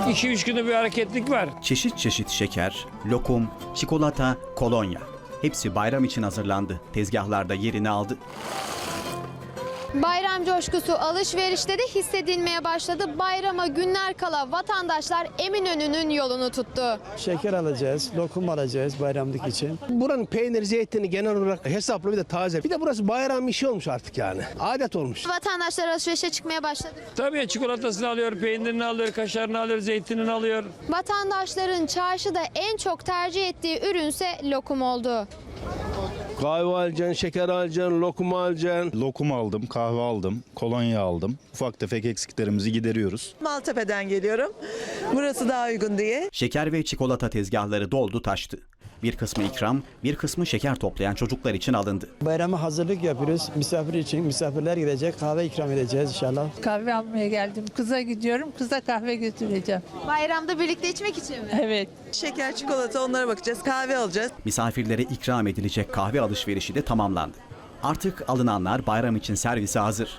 2-3 günde bir hareketlik var. Çeşit çeşit şeker, lokum, çikolata, kolonya. Hepsi bayram için hazırlandı. Tezgahlarda yerini aldı. Bayram coşkusu alışverişte de hissedilmeye başladı. Bayrama günler kala vatandaşlar Eminönü'nün yolunu tuttu. Şeker alacağız, lokum alacağız bayramlık için. Buranın peynir, zeytini genel olarak hesaplı bir de taze. Bir de burası bayram işi olmuş artık yani. Adet olmuş. Vatandaşlar alışverişe çıkmaya başladı. Tabii çikolatasını alıyor, peynirini alıyor, kaşarını alıyor, zeytinini alıyor. Vatandaşların çarşıda en çok tercih ettiği ürünse lokum oldu. Kahve alacaksın, şeker alacaksın, lokum alacaksın. Lokum aldım, kahve aldım, kolonya aldım. Ufak tefek eksiklerimizi gideriyoruz. Maltepe'den geliyorum. Burası daha uygun diye. Şeker ve çikolata tezgahları doldu taştı. Bir kısmı ikram, bir kısmı şeker toplayan çocuklar için alındı. Bayrama hazırlık yapıyoruz. Misafir için misafirler gidecek. Kahve ikram edeceğiz inşallah. Kahve almaya geldim. Kıza gidiyorum. Kıza kahve götüreceğim. Bayramda birlikte içmek için mi? Evet. Şeker, çikolata onlara bakacağız. Kahve alacağız. Misafirlere ikram edilecek kahve alışverişi de tamamlandı. Artık alınanlar bayram için servise hazır.